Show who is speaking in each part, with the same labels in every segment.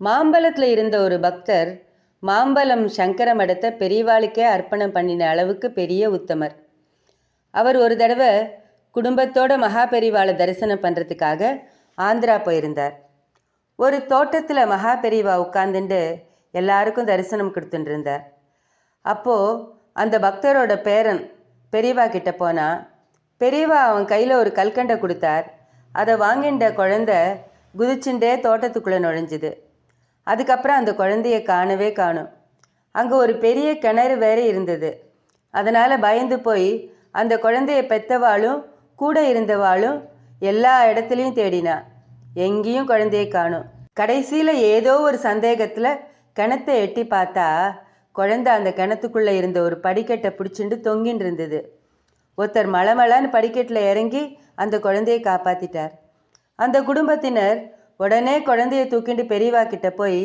Speaker 1: மாம்பலத்தில் இருந்த ஒரு பக்தர் மாம்பலம் சங்கர மடத்தை பெரியவாளுக்கே அர்ப்பணம் பண்ணின அளவுக்கு பெரிய உத்தமர். அவர் ஒரு தடவை குடும்பத்தோட மகா பெரிவாளை தரிசனம் பண்ணுறதுக்காக ஆந்திரா போயிருந்தார். ஒரு தோட்டத்தில் மகா பெரிவா உட்காந்துட்டு எல்லாருக்கும் தரிசனம் கொடுத்துட்டு இருந்தார். அப்போது அந்த பக்தரோட பேரன் பெரியவா கிட்ட போனா பெரியவா அவன் கையில் ஒரு கல்கண்டை கொடுத்தார். அதை வாங்கின்ற குழந்தை குதிச்சுண்டே தோட்டத்துக்குள்ளே நுழைஞ்சுது. அதுக்கப்புறம் அந்த குழந்தைய காணவே காணும். அங்கே ஒரு பெரிய கிணறு வேற இருந்தது. அதனால் பயந்து போய் அந்த குழந்தைய பெத்தவாளும் கூட இருந்தவாளும் எல்லா இடத்துலையும் தேடினா. எங்கேயும் குழந்தையை காணும். கடைசியில் ஏதோ ஒரு சந்தேகத்தில் கிணத்தை எட்டி பார்த்தா குழந்தை அந்த கிணத்துக்குள்ளே இருந்த ஒரு படிக்கட்டை பிடிச்சிண்டு தொங்கின்னு இருந்தது. ஒருத்தர் மலமலான்னு படிக்கட்டில் இறங்கி அந்த குழந்தையை காப்பாற்றிட்டார் அந்த குடும்பத்தினர் உடனே குழந்தையை தூக்கிட்டு பெரியவா கிட்ட போய்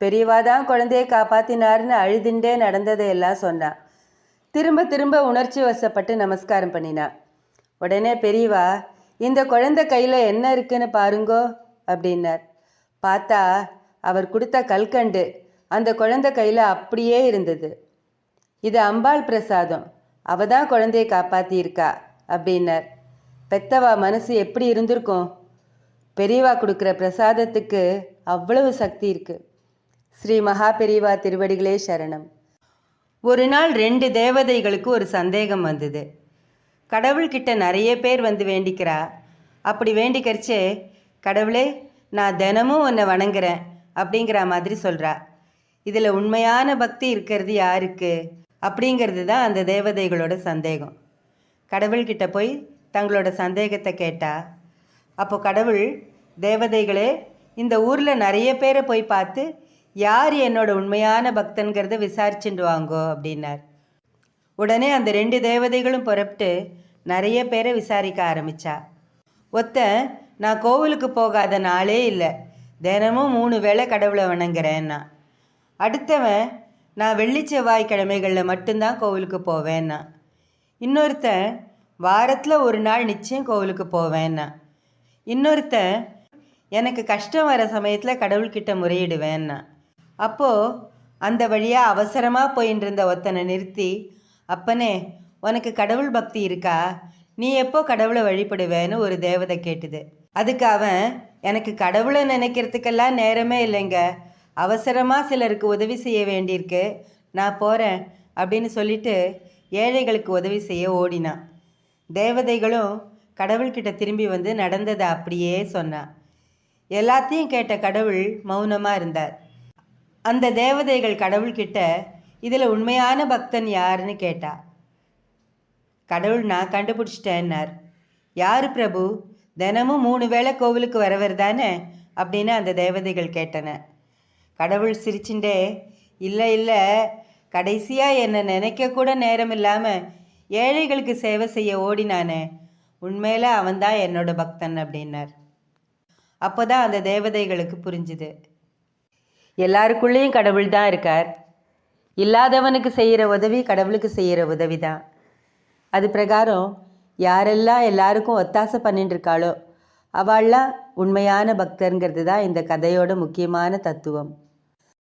Speaker 1: பெரியவா தான் குழந்தையை காப்பாத்தினாருன்னு அழுதுண்டே நடந்ததை எல்லாம் சொன்னான் திரும்ப திரும்ப உணர்ச்சி வசப்பட்டு நமஸ்காரம் பண்ணினான் உடனே பெரியவா இந்த குழந்தை கையில் என்ன இருக்குன்னு பாருங்கோ அப்படின்னார். பார்த்தா அவர் கொடுத்த கல்கண்டு. அந்த குழந்தை கையில் அப்படியே இருந்தது. இது அம்பாள் பிரசாதம். அவ தான் குழந்தைய காப்பாத்தியிருக்கா அப்படின்னார். பெத்தவா மனசு எப்படி இருந்திருக்கும்? பெரியவா கொடுக்குற பிரசாதத்துக்கு அவ்வளவு சக்தி இருக்கு. ஸ்ரீ மகா பெரியவா திருவடிகளே சரணம். ஒரு நாள் ரெண்டு தேவதைகளுக்கு ஒரு சந்தேகம் வந்தது. கடவுள்கிட்ட நிறைய பேர் வந்து வேண்டிக்கிறா? அப்படி வேண்டிக்கிறச்சே கடவுளே நான் தினமும் உன்னை வணங்குறேன் அப்படிங்கிற மாதிரி சொல்கிறா இதில் உண்மையான பக்தி இருக்கிறது யாருக்கு? அப்படிங்கிறது தான் அந்த தேவதைகளோட சந்தேகம். கடவுள்கிட்ட போய் தங்களோட சந்தேகத்தை கேட்டா அப்போ கடவுள் தேவதைகளே இந்த ஊரில் நிறைய பேரை போய் பார்த்து யார் என்னோட உண்மையான பக்தன்கிறத விசாரிச்சுட்டு வாங்கோ அப்படின்னார். உடனே அந்த ரெண்டு தேவதைகளும் புறப்பட்டு நிறைய பேரை விசாரிக்க ஆரம்பிச்சா. ஒருத்தன் நான் கோவிலுக்கு போகாத நாளே இல்லை. தினமும் மூணு வேளை கடவுளை வணங்குறேன்னா. அடுத்தவன் நான் வெள்ளி செவ்வாய் கிழமைகளில் மட்டும்தான் கோவிலுக்கு போவேன்னா. இன்னொருத்தன் வாரத்தில் ஒரு நாள் நிச்சயம் கோவிலுக்கு போவேன்னா. இன்னொருத்தன் எனக்கு கஷ்டம் வர சமயத்தில் கடவுள்கிட்ட முறையிடுவேன்னா. அப்போது அந்த வழியாக அவசரமாக போயின்னு இருந்த ஒருத்தனை நிறுத்தி அப்பனே உனக்கு கடவுள் பக்தி இருக்கா? நீ எப்போ கடவுளை வழிபடுவேன்னு ஒரு தேவதை கேட்டுது. அதுக்கு அவன் எனக்கு கடவுளை நினைக்கிறதுக்கெல்லாம் நேரமே இல்லைங்க. அவசரமாக சிலருக்கு உதவி செய்ய வேண்டியிருக்கு. நான் போகிறேன் அப்படின்னு சொல்லிட்டு ஏழைகளுக்கு உதவி செய்ய ஓடினான் தேவதைகளும் கடவுள்கிட்ட திரும்பி வந்து நடந்ததை அப்படியே சொன்னான் எல்லாத்தையும் கேட்ட கடவுள் மௌனமாக இருந்தார். அந்த தேவதைகள் கடவுள்கிட்ட இதில் உண்மையான பக்தன் யாருன்னு கேட்டா? கடவுள் நான் கண்டுபிடிச்சிட்டேன்னார். யார் பிரபு? தினமும் மூணு வேளை கோவிலுக்கு வரவர் தானே? அப்படின்னு அந்த தேவதைகள் கேட்டன. கடவுள் சிரிச்சுண்டே இல்லை இல்லை கடைசியாக என்னை நினைக்க கூட நேரம் இல்லாமல் ஏழைகளுக்கு சேவை செய்ய ஓடினானே உண்மையில் அவன்தான் என்னோட பக்தன் அப்படின்னார். அப்போ தான் அந்த தேவதைகளுக்கு புரிஞ்சுது. எல்லாருக்குள்ளேயும் கடவுள் தான் இருக்கார். இல்லாதவனுக்கு செய்கிற உதவி கடவுளுக்கு செய்கிற உதவி தான். அது பிரகாரம் யாரெல்லாம் எல்லாருக்கும் ஒத்தாசை பண்ணிட்டு இருக்காளோ அவள்லாம் உண்மையான பக்தருங்கிறது தான் இந்த கதையோட முக்கியமான தத்துவம்.